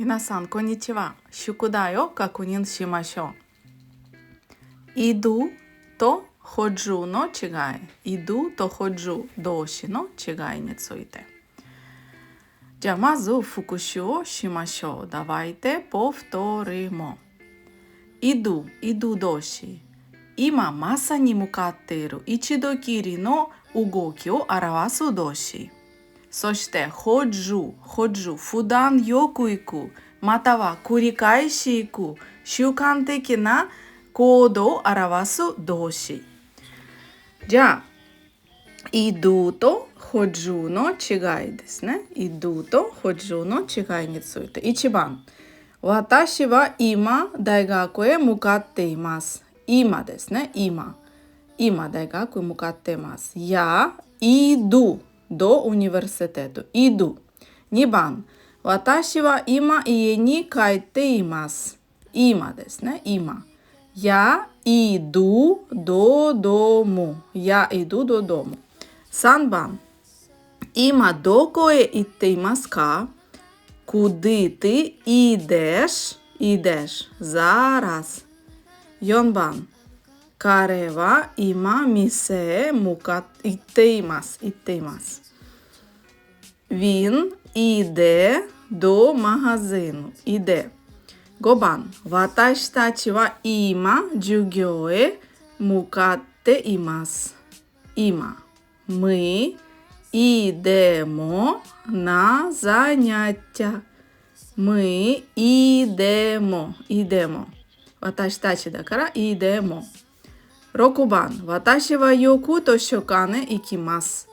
皆さん、こんにちは。宿題を確認しましょう。іду то ходжуの違い。іду то ходжу 動詞の違いについて。じゃあ、まず復習をしましょう。давайте повторимо. іду, іду 動詞。今まさに向かっている一度きりの動きを表す動詞。 そして、ходжу, ходжу, 普段よく行く、または繰り返し行く、習慣的な行動を表す動詞。じゃあ、іду と ходжу の違いですね。іду と ходжу の違いについて。1番。私は今、大学へ向かっています。今ですね。今。今、大学へ向かっています。Я іду до університету. Іду. Нібан. Ваташі ва іма ієні кайте. Іма десь, не? Іма. Я іду додому. Я іду додому. Санбан. Іма докое ітте імас? Куди ти ідеш? Ідеш. Зараз. Йонбан. 彼は今店へ向かって行っています。行っています。Він іде до магазину. Іде. 5番。私たちは今授業へ向かっています。今。Ми йдемо на заняття. Ми йдемо. Йдемо. 私たちだからйдемо. Рокубан. Ваташі ва йокуто щокане ікімас.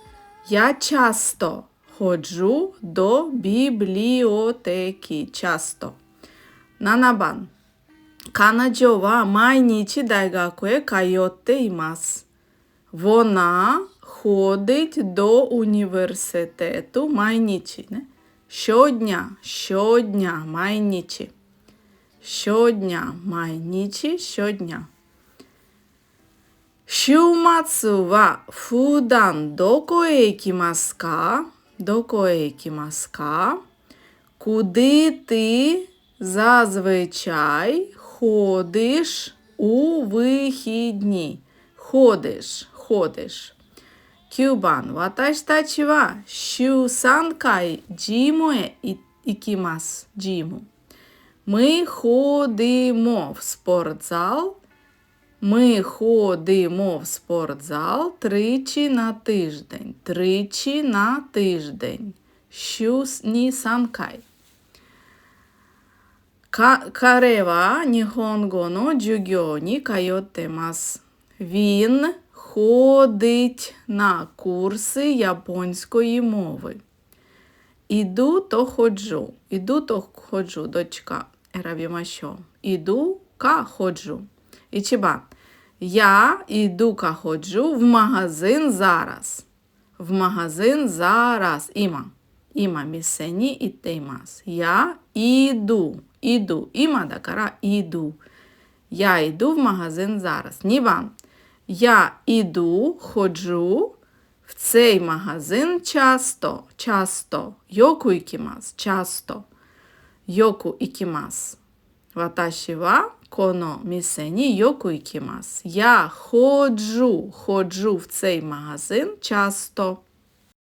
Я часто ходжу до бібліотеки. Часто. Нанабан. Канаджо майнічі дайгакуе кайотте імас. Вона ходить до університету майнічі. Не? Щодня, щодня майнічі. Щодня майнічі, щодня. 週末は普段どこへ行きますかどこへ行きますか Куди ти зазвичай ходиш у вихідні? Ходиш, ходиш. 9番私たちは週3回ジムへい行きます。ジム。Ми ходимо в спортзал. ми ходимо в спортзал тричі на тиждень. Тричі на тиждень. Щусні санкай. Каре ва но джугьо ні кайотте. Він ходить на курси японської мови. Іду то ходжу. Іду то ходжу, дочка. Ерабімашо. Іду ка ходжу. Ічіба. Я іду ходжу в магазин зараз. В магазин зараз. Іма. Іма місені ітеймас. Я іду. Іду. Іма дакара іду. Я йду в магазин зараз. Ніван. Я іду, ходжу в цей магазин часто. Часто. Йоку ікімас. Часто. Йоку ікімас. Ваташі ва коно місені йоку ікімас. Я ходжу, ходжу в цей магазин часто.